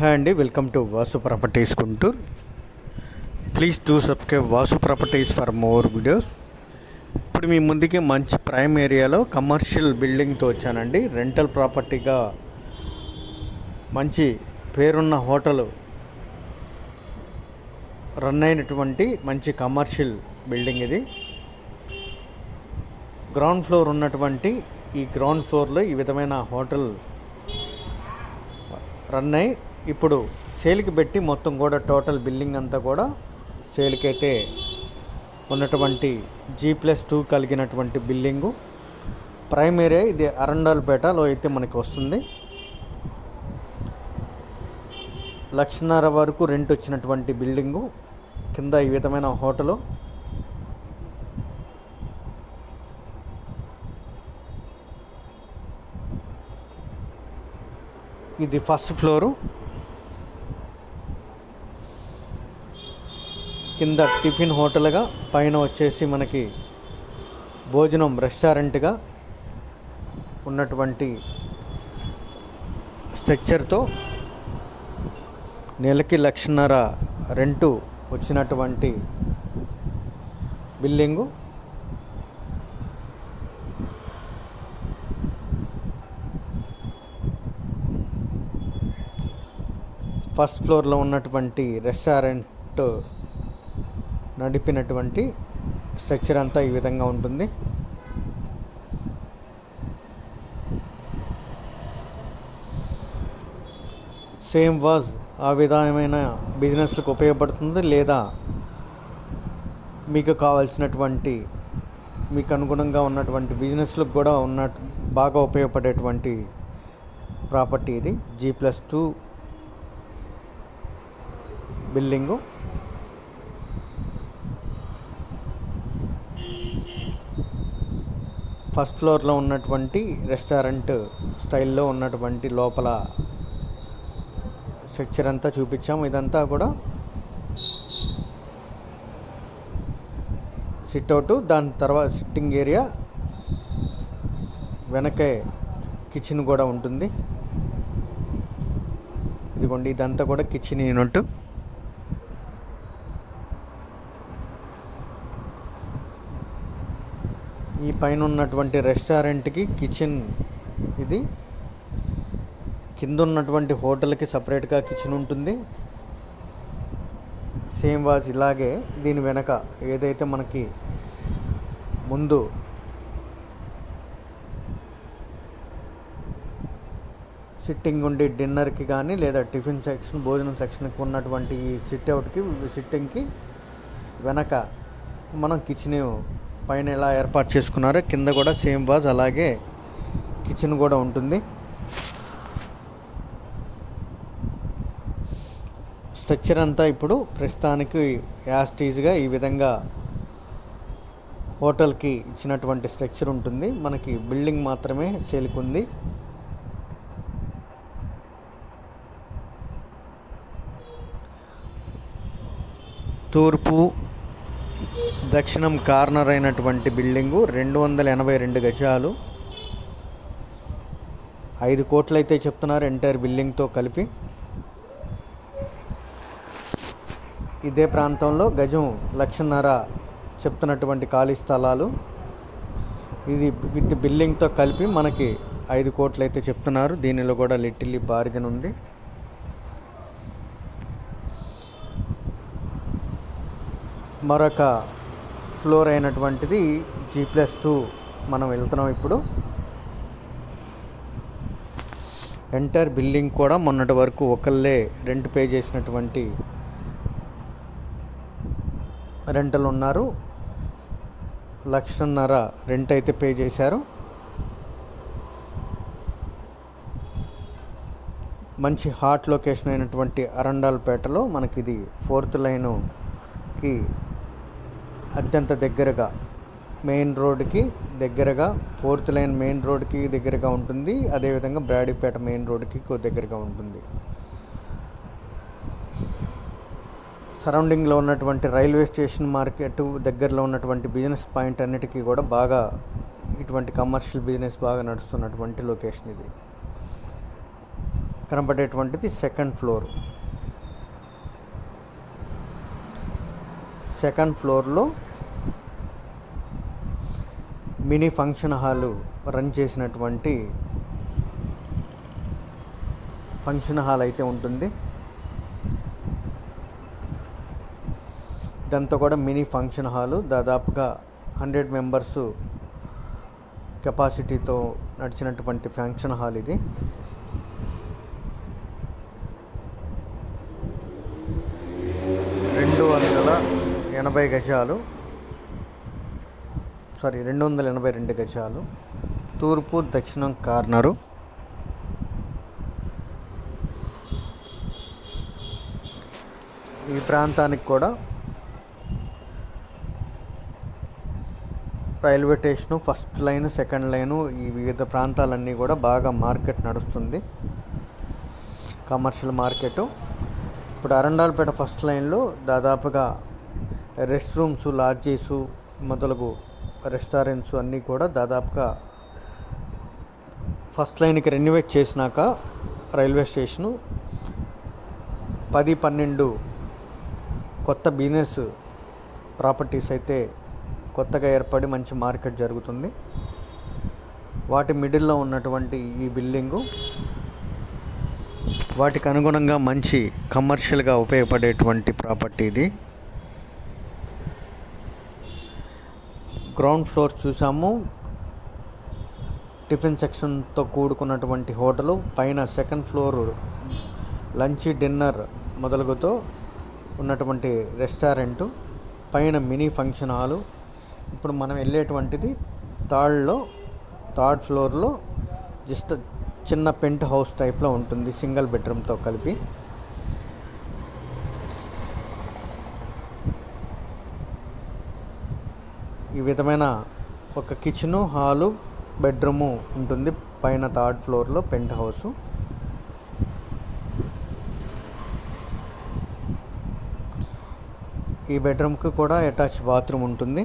Hi అండి welcome to Vasu properties Guntur please do subscribe Vasu properties for more videos ఇప్పుడు మీ ముందుకి మంచి ప్రైమ్ ఏరియాలో కమర్షియల్ బిల్డింగ్తో వచ్చానండి. రెంటల్ ప్రాపర్టీగా మంచి పేరున్న హోటల్ రన్ అయినటువంటి మంచి కమర్షియల్ బిల్డింగ్ ఇది. గ్రౌండ్ ఫ్లోర్ ఉన్నటువంటి ఈ గ్రౌండ్ ఫ్లోర్లో ఈ విధమైన హోటల్ రన్ అయ్యి ఇప్పుడు సేల్కి పెట్టి మొత్తం కూడా టోటల్ బిల్డింగ్ అంతా కూడా సేల్కైతే ఉన్నటువంటి జీ ప్లస్ టూ కలిగినటువంటి బిల్డింగు ప్రైమ్ ఏరియా ఇది అరండాల్పేటలో అయితే మనకి వస్తుంది. లక్షన్నర వరకు రెంట్ వచ్చినటువంటి బిల్డింగు కింద ఈ విధమైన హోటలు. ఇది ఫస్ట్ ఫ్లోరు. కింద టిఫిన్ హోటల్గా పైన వచ్చేసి మనకి భోజనం రెస్టారెంట్గా ఉన్నటువంటి స్ట్రక్చర్తో నెలకి లక్షన్నర రెంటు వచ్చినటువంటి బిల్డింగు. ఫస్ట్ ఫ్లోర్లో ఉన్నటువంటి రెస్టారెంట్ నడిపినటువంటి స్ట్రక్చర్ అంతా ఈ విధంగా ఉంటుంది. సేమ్ వాజ్ ఆ విధమైన బిజినెస్లకు ఉపయోగపడుతుంది లేదా మీకు కావాల్సినటువంటి మీకు అనుగుణంగా ఉన్నటువంటి బిజినెస్లకు కూడా ఉన్న బాగా ఉపయోగపడేటువంటి ప్రాపర్టీ ఇది. G plus two building. First ఫ్లోర్లో ఉన్నటువంటి రెస్టారెంట్ స్టైల్లో ఉన్నటువంటి లోపల స్ట్రక్చర్ అంతా చూపించాము. ఇదంతా కూడా సిట్అవుట్ దాని తర్వాత సిట్టింగ్ ఏరియా వెనకే కిచెన్ కూడా ఉంటుంది. ఇదిగోండి ఇదంతా కూడా కిచెన్ యూనిట్ ఈ పైన ఉన్నటువంటి రెస్టారెంట్కి కిచెన్ ఇది. కింద ఉన్నటువంటి హోటల్కి సపరేట్గా కిచెన్ ఉంటుంది. సేమ్ వాజ్ ఇలాగే దీని వెనక ఏదైతే మనకి ముందు సిట్టింగ్ ఉండి డిన్నర్కి కానీ లేదా టిఫిన్ సెక్షన్ భోజనం సెక్షన్కి ఉన్నటువంటి ఈ సిట్ అవుట్కి సిట్టింగ్కి వెనక మనం కిచెన్ పైన ఎలా ఏర్పాటు చేసుకున్నారో కింద కూడా సేమ్ వాజ్ అలాగే కిచెన్ కూడా ఉంటుంది. స్ట్రక్చర్ అంతా ఇప్పుడు ప్రస్తుతానికి యాస్టీజ్గా ఈ విధంగా హోటల్కి ఇచ్చినటువంటి స్ట్రక్చర్ ఉంటుంది. మనకి బిల్డింగ్ మాత్రమే సేలుకుంది తూర్పు దక్షిణం కార్నర్ అయినటువంటి బిల్డింగు రెండు వందల ఎనభై రెండు గజాలు. ఐదు కోట్లు అయితే చెప్తున్నారు ఎంటైర్ బిల్డింగ్తో కలిపి. ఇదే ప్రాంతంలో గజం లక్షన్నర చెప్తున్నటువంటి ఖాళీ స్థలాలు. ఇది విత్ బిల్డింగ్తో కలిపి మనకి ఐదు కోట్లు అయితే చెప్తున్నారు. దీనిలో కూడా లిటిల్లీ బార్గెన్ ఉంది. మరొక ఫ్లోర్ అయినటువంటిది జీ ప్లస్ టూ మనం వెళ్తున్నాం ఇప్పుడు. ఎంటైర్ బిల్డింగ్ కూడా మొన్నటి వరకు ఒకళ్ళే రెంట్ పే చేసినటువంటి రెంటలు ఉన్నారు. లక్షన్నర రెంట్ అయితే పే చేశారు. మంచి హాట్ లొకేషన్ అయినటువంటి అరండాల్పేటలో మనకి ఇది ఫోర్త్ లైనుకి అత్యంత దగ్గరగా మెయిన్ రోడ్కి దగ్గరగా ఫోర్త్ లైన్ మెయిన్ రోడ్కి దగ్గరగా ఉంటుంది. అదేవిధంగా బ్రాడీపేట మెయిన్ రోడ్కి దగ్గరగా ఉంటుంది. సరౌండింగ్లో ఉన్నటువంటి రైల్వే స్టేషన్ మార్కెట్ దగ్గరలో ఉన్నటువంటి బిజినెస్ పాయింట్ అన్నిటికీ కూడా బాగా ఇటువంటి కమర్షియల్ బిజినెస్ బాగా నడుస్తున్నటువంటి లొకేషన్ ఇది. కనబడేటువంటిది సెకండ్ ఫ్లోర్. సెకండ్ ఫ్లోర్లో మినీ ఫంక్షన్ హాలు రన్ చేసినటువంటి ఫంక్షన్ హాల్ అయితే ఉంటుంది. ఇదంతా కూడా మినీ ఫంక్షన్ హాలు. దాదాపుగా హండ్రెడ్ మెంబర్స్ కెపాసిటీతో నడిచినటువంటి ఫంక్షన్ హాల్ ఇది. రెండు వందల ఎనభై గజాలు సారీ రెండు వందల ఎనభై రెండు గజాలు. తూర్పు దక్షిణం కార్నరు. ఈ ప్రాంతానికి కూడా railway station first line second line ఈ వివిధ ప్రాంతాలన్నీ కూడా బాగా మార్కెట్ నడుస్తుంది. Commercial market. ఇప్పుడు అరండాల్పేట ఫస్ట్ లైన్లో దాదాపుగా రెస్ట్ రూమ్స్ లాడ్జీసు మొదలగు రెస్టారెంట్స్ అన్నీ కూడా దాదాపుగా ఫస్ట్ లైన్కి రెన్యువేట్ చేసినాక రైల్వే స్టేషను పది పన్నెండు కొత్త బిజినెస్ ప్రాపర్టీస్ అయితే కొత్తగా ఏర్పడి మంచి మార్కెట్ జరుగుతుంది. వాటి మిడిల్లో ఉన్నటువంటి ఈ బిల్డింగు వాటికి అనుగుణంగా మంచి కమర్షియల్గా ఉపయోగపడేటువంటి ప్రాపర్టీ ఇది. గ్రౌండ్ ఫ్లోర్ చూసాము. టిఫిన్ సెక్షన్తో కూడుకున్నటువంటి హోటలు. పైన సెకండ్ ఫ్లోర్ లంచ్ డిన్నర్ మొదలుగుతో ఉన్నటువంటి రెస్టారెంటు. పైన మినీ ఫంక్షన్ హాలు. ఇప్పుడు మనం వెళ్ళేటువంటిది థర్డ్లో థర్డ్ ఫ్లోర్లో జస్ట్ చిన్న పెంట్ హౌస్ టైప్లో ఉంటుంది. సింగిల్ బెడ్రూమ్తో కలిపి. ఈ విధమైన ఒక కిచెను హాలు బెడ్రూము ఉంటుంది. పైన థర్డ్ ఫ్లోర్లో పెంట్ హౌసు. ఈ బెడ్రూమ్కి కూడా అటాచ్ బాత్రూమ్ ఉంటుంది.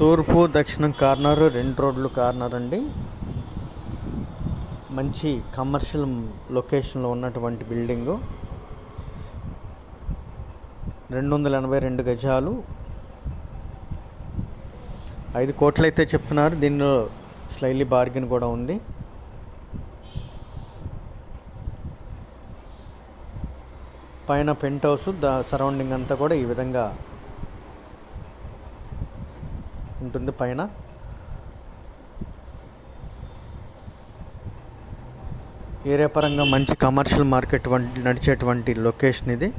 తూర్పు దక్షిణం కార్నర్ రెండు రోడ్లు కార్నర్ అండి. మంచి కమర్షియల్ లొకేషన్లో ఉన్నటువంటి బిల్డింగు రెండు వందల ఎనభై రెండు గజాలు. ఐదు కోట్లు అయితే చెప్తున్నారు. దీనిలో స్లైలీ బార్గెన్ కూడా ఉంది. పైన పెంట్ హౌస్ దా సరౌండింగ్ అంతా కూడా ఈ విధంగా ఉంటుంది పైన. ఏరియా పరంగా మంచి కమర్షియల్ మార్కెట్ వంటి నడిచేటువంటి లొకేషన్ ఇది.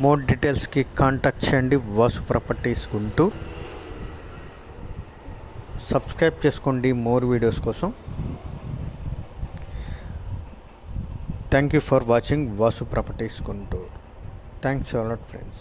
మోర్ డీటెయిల్స్కి కాంటాక్ట్ చేయండి. వాసు ప్రాపర్టీస్ గుంటూరు. సబ్స్క్రైబ్ చేసుకోండి మోర్ వీడియోస్ కోసం. Thank you for watching Vasu properties Guntur. Thanks a lot friends